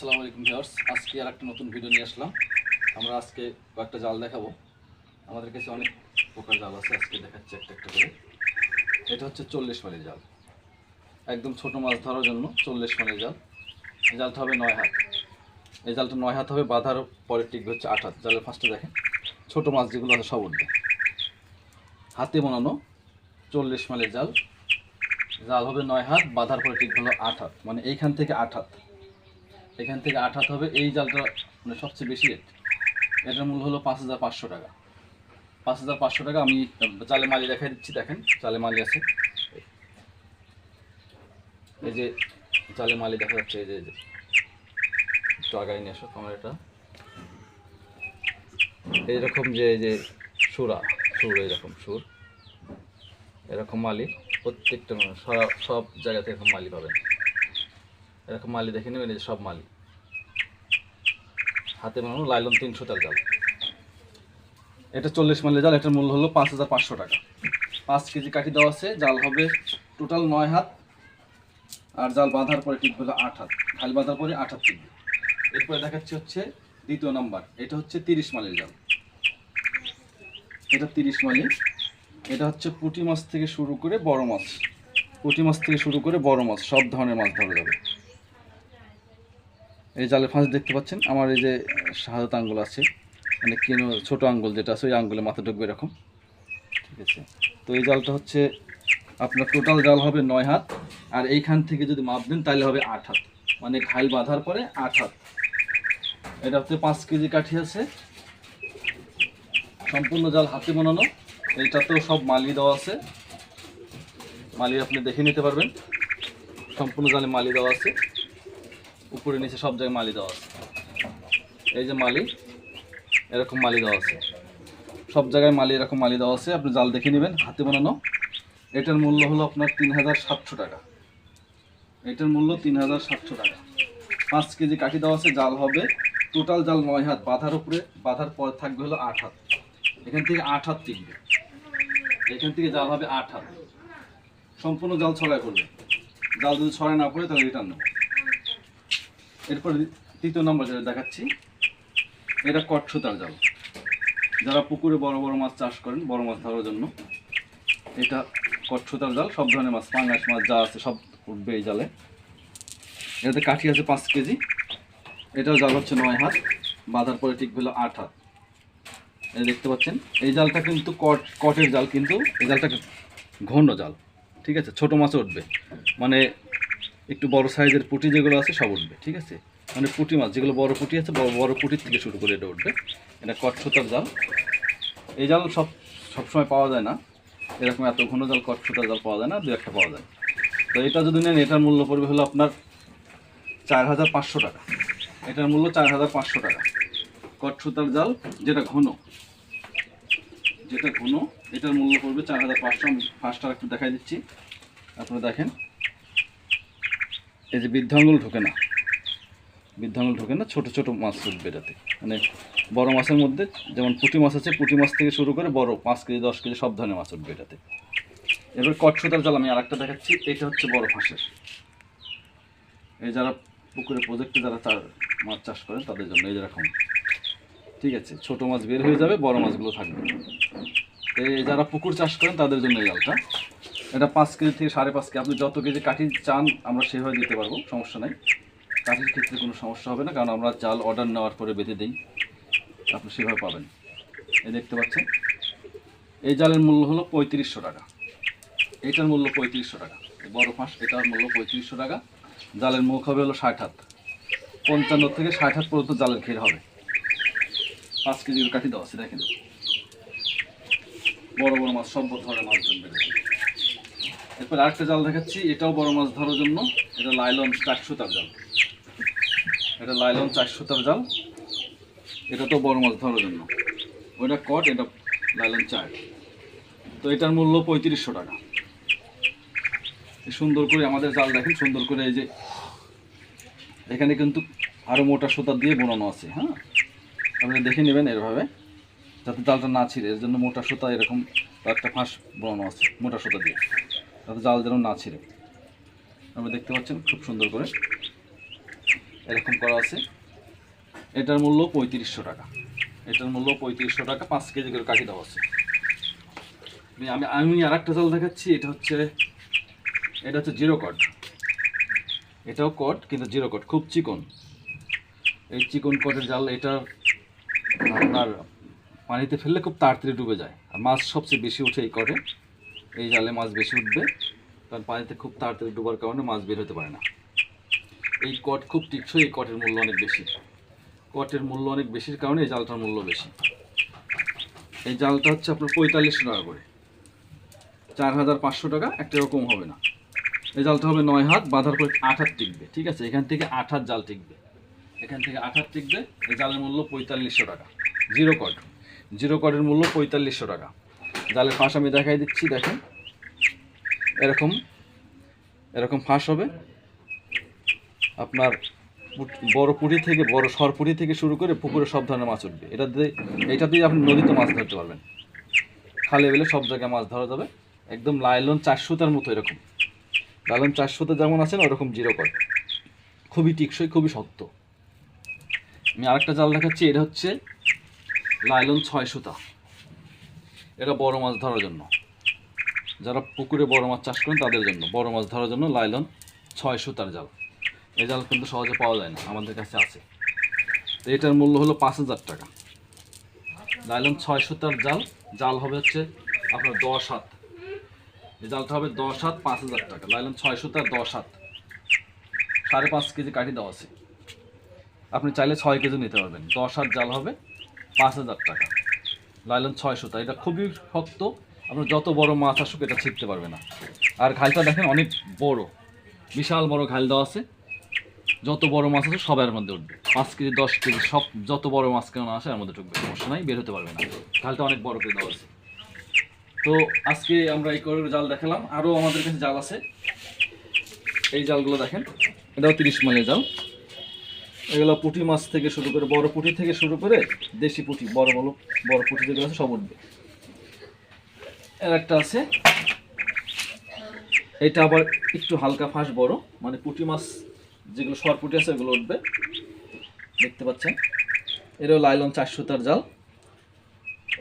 আসসালামু আলাইকুম, ভিউয়ার্স। আজকে আর একটা নতুন ভিডিও নিয়ে আসলাম। আমরা আজকে কয়েকটা জাল দেখাবো। আমাদের কাছে অনেক প্রকার জাল আছে, আজকে দেখাচ্ছি একটা একটা করে। এটা হচ্ছে চল্লিশ মাইলের জাল। একদম ছোট মাছ ধরার জন্য চল্লিশ মাইলের জাল। এই জালটা হবে নয় হাত। এই জালটা নয় হাত হবে, বাঁধার পরের টিকবে হচ্ছে আট হাত। জালের ফার্স্টে দেখেন। ছোট মাছ যেগুলো আছে, সব উঠবে। হাতে বানানো চল্লিশ মালের জাল। জাল হবে নয় হাত, বাঁধার পরে টিকবে হলো আট হাত। মানে এইখান থেকে আট হাত। এখান থেকে আট হাত হবে। এই জালটা মানে সবচেয়ে বেশি রেট এটার মূল্য হলো পাঁচ হাজার পাঁচশো টাকা। পাঁচ হাজার পাঁচশো টাকা আমি চালে মালি দেখাই দিচ্ছি, দেখেন চালে মালি আছে। এই যে চালে মালি দেখা যাচ্ছে, এই যে এই যে। একটু আগায় নিয়ে আসো ক্যামেরাটা। এইরকম যে, এই যে সুরা, সুর এইরকম সুর। এরকম মালি, প্রত্যেকটা মানুষ সারা- সব জায়গাতে এরকম মালি পাবেন। এরকম মালি দেখে নেবেন, এই যে সব মালি। হাতে বানানো লাইলন তিনশো তার জাল। এটা চল্লিশ মাইলের জাল, এটার মূল্য হলো পাঁচ হাজার পাঁচশো টাকা। পাঁচ কেজি কাঠি দেওয়া আছে, জাল হবে টোটাল নয় হাত, আর জাল বাঁধার পরে টিকবে হলো আট হাত খালি বাঁধার পরে আট হাত টিকবে এরপরে দেখাচ্ছি হচ্ছে দ্বিতীয় নাম্বার, এটা হচ্ছে তিরিশ মাইলের জাল। এটা তিরিশ মাইল, এটা হচ্ছে পুঁটি মাছ থেকে শুরু করে বড় মাছ, পুঁটি মাছ থেকে শুরু করে বড় মাছ, সব ধরনের মাছ ধরা যাবে। এই জালের ফাঁস দেখতে পাচ্ছেন? আমার এই যে শাহাদত আঙ্গুল আছে। মানে কেন ছোটো আঙ্গুল যেটা আছে, ওই আঙ্গুলে মাথা ঢুকবে এরকম। ঠিক আছে। তো এই জালটা হচ্ছে আপনার টোটাল জাল হবে নয় হাত। আর এইখান থেকে যদি মাপ দেন, তাহলে হবে আট হাত। মানে ঘাইল বাঁধার পরে আট হাত। এটা হচ্ছে পাঁচ কেজি কাঠি আছে। সম্পূর্ণ জাল হাতে বানানো। এইটাতেও সব মালি দেওয়া আছে। মালি আপনি দেখে নিতে পারবেন। সম্পূর্ণ জালে মালি দেওয়া আছে। উপরে নিচে সব জায়গায় মালি দেওয়া আছে। এই যে মালি, এরকম মালি দেওয়া আছে। সব জায়গায় মালি, এরকম মালি দেওয়া আছে। আপনি জাল দেখে নেবেন, হাতে বানানো। এটার মূল্য হলো আপনার তিন হাজার সাতশো টাকা। এটার মূল্য তিন হাজার সাতশো টাকা। পাঁচ কেজি কাঠি দেওয়া আছে, জাল হবে। টোটাল জাল নয় হাত, বাঁধার উপরে, বাঁধার পর থাকবে হলো আট হাত। এখান থেকে আট হাত টিকবে এখান থেকে জাল হবে আট হাত। সম্পূর্ণ জাল ছড়ায় করবে জাল যদি ছড়ায় না পড়ে, তাহলে রিটার্ন নেব। এরপর তৃতীয় নম্বর যেটা দেখাচ্ছি, এটা কটসুতার জাল। যারা পুকুরে বড় বড় মাছ চাষ করেন, বড় মাছ ধরার জন্য, এটা কটসুতার জাল, সব ধরনের মাছ, পাঙ্গাস মাছ যা আছে সব উঠবে এই জালে। এটাতে কাঠি আছে পাঁচ কেজি, এটাও জাল হচ্ছে নয় হাত, বাঁধার পরে ঠিক হলো আট হাত। এই দেখতে পাচ্ছেন, এই জালটা কিন্তু কট, কটের জাল কিন্তু, এই জালটা ঘন জাল, ঠিক আছে? ছোট মাছও উঠবে। মানে একটু বড় সাইজের পুঁটি যেগুলো আছে সব উঠবে, ঠিক আছে? মানে পুঁটি মাছ, যেগুলো বড় পুঁটি আছে, বড় বড় পুঁটির থেকে শুরু করে এটা উঠবে। এটা কটসুতার জাল। এই জাল সব সবসময় পাওয়া যায় না। এরকম এত ঘন জাল, কটসুতার জাল পাওয়া যায় না, দু একটা পাওয়া যায়। তো এটা যদি নেন, এটার মূল্য পড়বে হলো আপনার চার হাজার পাঁচশো টাকা। এটার মূল্য চার হাজার পাঁচশো টাকা। কটসুতার জাল যেটা ঘন যেটা ঘন, এটার মূল্য পড়বে চার হাজার পাঁচশো। আমি ফার্স্ট আর একটু দেখাই দিচ্ছি। আপনারা দেখেন। এই যে বৃদ্ধাঙ্গুল ঢোকে না, বৃদ্ধাঙ্গুল ঢোকে না, ছোটো ছোটো মাছ উঠবে এটাতে। মানে বড় মাছের মধ্যে, যেমন পুঁটি মাছ আছে, পুঁটি মাছ থেকে শুরু করে বড়, পাঁচ কেজি, দশ কেজি সব ধরনের মাছ উঠবে এটাতে। এবার কটসুতার জাল আমি আর একটা দেখাচ্ছি, এটা হচ্ছে বড় ফাঁসের। এই যারা পুকুরে প্রজেক্টে যারা তার মাছ চাষ করেন, তাদের জন্য এই যেরকম ঠিক আছে, ছোট মাছ বের হয়ে যাবে, বড় মাছগুলো থাকবে। এই যারা পুকুর চাষ করেন, তাদের জন্য এই জালটা। এটা পাঁচ কেজি থেকে সাড়ে পাঁচ কেজি। আপনি যত কেজি কাঠি চান, আমরা সেভাবে দিতে পারব, সমস্যা নাই। কাঠির ক্ষেত্রে কোনো সমস্যা হবে না, কারণ আমরা জাল অর্ডার নেওয়ার পরে বেঁধে দিই। আপনি সেভাবে পাবেন। এই দেখতে পাচ্ছেন? এই জালের মূল্য হলো পঁয়ত্রিশশো টাকা। এটার মূল্য পঁয়ত্রিশশো টাকা। বড় ফাঁস, এটার মূল্য পঁয়ত্রিশশো টাকা। জালের মুখ হবে হলো ষাট হাত। পঞ্চান্ন থেকে ষাট হাত পর্যন্ত জালের ঘের হবে। পাঁচ কেজির কাঠি দেওয়া আছে, দেখেন। বড় বড় মাছ, সব ধরনের মাছ ধরবে এরপর আরেকটা জাল দেখাচ্ছি, এটাও বড় মাছ ধরার জন্য। এটা লাইলন চারশো তার জাল। এটা লাইলন চারশো তার জাল। এটা তো বড় মাছ ধরার জন্য। ওইটা কট এটা লাইলন চার। তো এটার মূল্য পঁয়ত্রিশশো টাকা। সুন্দর করে আমাদের জাল দেখেন, সুন্দর করে এই যে এখানে কিন্তু আরও মোটা সুতা দিয়ে বোনানো আছে হ্যাঁ? আপনি দেখে নেবেন এরভাবে যাতে জালটা না ছিঁড়ে। এর জন্য মোটা সুতা এরকম একটা ফাঁস বোনানো আছে, মোটা সুতা দিয়ে। যাতে জাল যেন না ছিঁড়ে। আপনি দেখতে পাচ্ছেন খুব সুন্দর করে এরকম করা আছে। এটার মূল্য পঁয়ত্রিশশো টাকা। এটার মূল্য পঁয়ত্রিশশো টাকা, পাঁচ কেজি করে কাটি দেওয়া আছে। আমি- আমি আমি আর একটা জাল দেখাচ্ছি, এটা হচ্ছে এটা হচ্ছে জিরো কট। এটাও কট, কিন্তু জিরো কট, খুব চিকন। এই চিকন কটের জাল, এটা আপনার পানিতে ফেললে খুব তাড়াতাড়ি ডুবে যায়। আর মাছ সবচেয়ে বেশি উঠে এই কটে। এই জালে মাছ বেশি উঠবে কারণ পানিতে খুব তাড়াতাড়ি ডুবার কারণে মাছ বের হতে পারে না। এই কট খুব টিকসই, এই কটের মূল্য অনেক বেশি। কটের মূল্য অনেক বেশির কারণে এই জালটার মূল্য বেশি। এই জালটা হচ্ছে আপনার পঁয়তাল্লিশশো টাকা করে। চার হাজার পাঁচশো টাকা, একটা রকম হবে না। এই জালটা হবে নয় হাত, বাঁধার পরে আট হাত টিকবে, ঠিক আছে? এখান থেকে আট হাত জাল টিকবে। এখান থেকে আট হাত টিকবে, এই জালের মূল্য পঁয়তাল্লিশশো টাকা। Zero cot. জিরো কটের মূল্য পঁয়তাল্লিশশো টাকা। জালের ফাঁস আমি দেখাই দিচ্ছি, দেখেন। এরকম এরকম ফাঁস হবে। আপনার বড় পুঁটি থেকে, বড় সরপুরি থেকে শুরু করে পুকুরে সব ধরনের মাছ উঠবে। এটা দিয়ে এটা দিয়ে আপনি নদীতে মাছ ধরতে পারবেন। খালে বেলে সব জায়গায় মাছ ধরা যাবে। একদম লাইলন চারশোতার মতো এরকম। লাইলন চারশোতে যেমন আছেন ওরকম জিরো কট খুবই টিকসই, খুবই শক্ত। আমি আরেকটা জাল দেখাচ্ছি, এটা হচ্ছে লাইলন ছয় সুতা। এটা বড় মাছ ধরার জন্য। যারা পুকুরে বড় মাছ চাষ করেন তাদের জন্য। বড় মাছ ধরার জন্য লাইলন ছয় সুতার জাল। এই জাল কিন্তু সহজে পাওয়া যায় না, আমাদের কাছে আছে। তো এটার মূল্য হলো পাঁচ হাজার টাকা। লাইলন ছয় সুতার জাল। জাল হবে হচ্ছে আপনার দশ হাত। এই জালটা হবে দশ হাত, পাঁচ হাজার টাকা। লাইলন ছয় সুতার দশ হাত। সাড়ে পাঁচ কেজি কাঠি দেওয়া আছে। আপনি চাইলে ছয় কেজি নিতে পারবেন। দশ হাত জাল হবে পাঁচ হাজার টাকা। লাইলন ছয় সুতা এটা খুবই শক্ত। আপনার যত বড় মাছ আসুক, এটা ছিটতে পারবে না। আর ঘালটা দেখেন, অনেক বড়। বিশাল বড় ঘাল দেওয়া আছে। যত বড় মাছ আছে সবার মধ্যে উঠবে। পাঁচ কেজি, দশ কেজি, সব যত বড় মাছ কেন আসে, এর মধ্যে ঢুকবে। সমস্যা নাই, বের হতে পারবে না। ঘালটা অনেক বড় করে দেওয়া আছে। তো আজকে আমরা এই করে জাল দেখালাম। আরও আমাদের কাছে জাল আছে। এই জালগুলো দেখেন, এটাও তিরিশ মাইলের জাল। এগুলো পুঁটি মাছ থেকে শুরু করে, বড় পুঁটি থেকে শুরু করে দেশি পুঁটি, বড় বড় বড় পুঁটি যেগুলো আছে সব উঠবে। এর একটা আছে, এটা আবার একটু হালকা ফাঁস বড় মানে পুঁটি মাছ যেগুলো সর পুঁটি আছে ওগুলো উঠবে। দেখতে পাচ্ছেন এটাও লাইলন চারশো তার জাল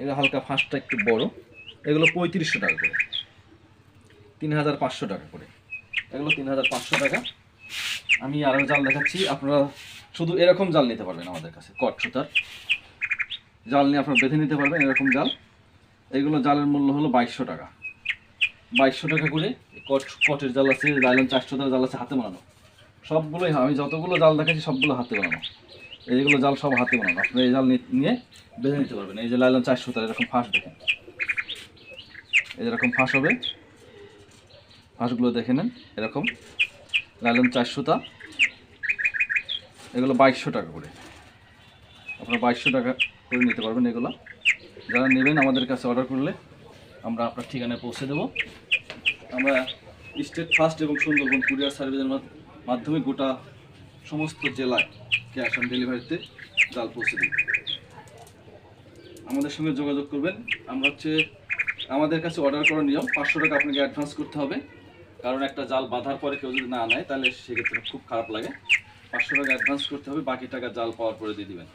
এটা হালকা ফাঁসটা একটু বড়। এগুলো পঁয়ত্রিশশো টাকা করে তিন হাজার পাঁচশো টাকা করে। এগুলো তিন হাজার পাঁচশো টাকা। আমি আরও জাল দেখাচ্ছি, আপনারা শুধু এরকম জাল নিতে পারবেন আমাদের কাছে, কট সুতার। জাল নিয়ে আপনারা বেঁধে নিতে পারবেন এরকম জাল। এগুলো জালের মূল্য হলো বাইশশো টাকা। বাইশশো টাকা করে কট কটের জাল আছে লাইলন চারশো টাকা জাল আছে হাতে বানানো। সবগুলোই আমি যতগুলো জাল দেখাচ্ছি সবগুলো হাতে বানানো। এইগুলো জাল সব হাতে বানানো। আপনি এই জাল নিয়ে বেঁধে নিতে পারবেন। এই যে লাইলন চারশো টাকা এরকম ফাঁস দেখেন। এই যেরকম ফাঁস হবে। ফাঁসগুলো দেখে নেন, এরকম। লাইলন চারশোটা এগুলো বাইশশো টাকা করে। আপনারা বাইশশো টাকা করে নিতে পারবেন এগুলো। যারা নেবেন আমাদের কাছে অর্ডার করলে আমরা আপনার ঠিকানায় পৌঁছে দেবো। আমরা স্টেট ফার্স্ট এবং সুন্দরবন কুরিয়ার সার্ভিসের মাধ্যমে গোটা সমস্ত জেলায় ক্যাশ অন ডেলিভারিতে জাল পৌঁছে দিই। আমাদের সঙ্গে যোগাযোগ করবেন। আমরা হচ্ছে আমাদের কাছে অর্ডার করার নিয়ম, পাঁচশো টাকা আপনাকে অ্যাডভান্স করতে হবে। কারণ একটা জাল বাঁধার পরে কেউ যদি না নেয়, তাহলে সেক্ষেত্রে খুব খারাপ লাগে। পাঁচশো টাকা অ্যাডভান্স করতে হবে, বাকি টাকা জাল পাওয়ার পরে দিয়ে দেবেন।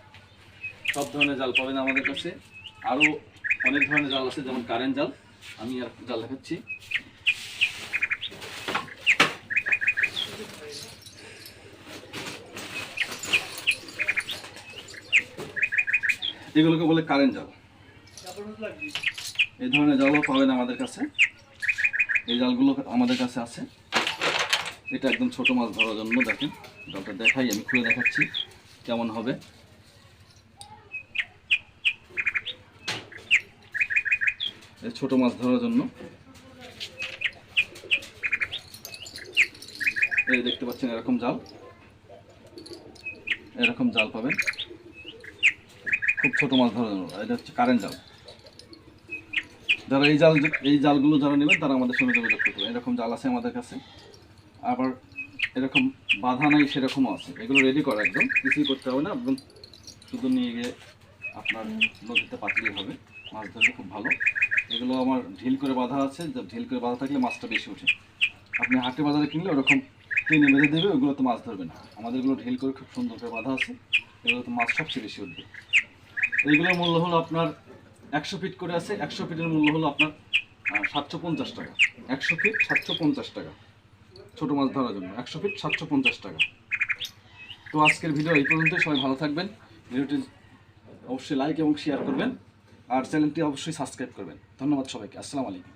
সব ধরনের জাল পাবেন আমাদের কাছে। আরও অনেক ধরনের জাল আছে, যেমন কারেন্ট জাল। আমি আর জাল দেখাচ্ছি। এগুলোকে বলে কারেন্ট জাল। এই ধরনের জালও পাবেন আমাদের কাছে। এই জালগুলো আমাদের কাছে আছে। এটা একদম ছোট মাছ ধরার জন্য, দেখেন। জালটা দেখাই, আমি খুলে দেখাচ্ছি কেমন হবে। ছোট মাছ ধরার জন্য। এই দেখতে পাচ্ছেন এরকম জাল। এরকম জাল পাবেন। খুব ছোট মাছ ধরার জন্য। এটা হচ্ছে কারেন্ট জাল। যারা এই জাল এই জালগুলো যারা নেবেন, তারা আমাদের সঙ্গে যোগাযোগ করতে এরকম জাল আছে আমাদের কাছে। আবার এরকম বাধা নাই, সেরকমও আছে। এগুলো রেডি করা একদম, কিছুই করতে হবে না, একদম শুধু নিয়ে গিয়ে আপনার নদীতে পাতলেই হবে। মাছ ধরলে খুব ভালো। এগুলো আমার ঢিল করে বাঁধা আছে, যা ঢিল করে বাঁধা থাকলে মাছটা বেশি ওঠে। আপনি হাটে বাজারে কিনলে ওরকম টেনে বেঁধে দেবে, ওগুলো তো মাছ ধরবে না। আমাদেরগুলো ঢিল করে খুব সুন্দর করে বাঁধা আছে, এগুলো তো মাছ সবচেয়ে বেশি উঠবে। এইগুলোর মূল্য হলো আপনার একশো ফিট করে আছে, একশো ফিটের মূল্য হলো আপনার সাতশো পঞ্চাশ টাকা। একশো ফিট, সাতশো পঞ্চাশ টাকা। ছোটো মাছ ধরার জন্য। একশো ফিট সাতশো পঞ্চাশ টাকা। তো আজকের ভিডিও এই পর্যন্ত সবাই ভালো থাকবেন। ভিডিওটি অবশ্যই লাইক এবং শেয়ার করবেন। আর চ্যানেলটি অবশ্যই সাবস্ক্রাইব করবেন। ধন্যবাদ সবাইকে। আসসালামু আলাইকুম।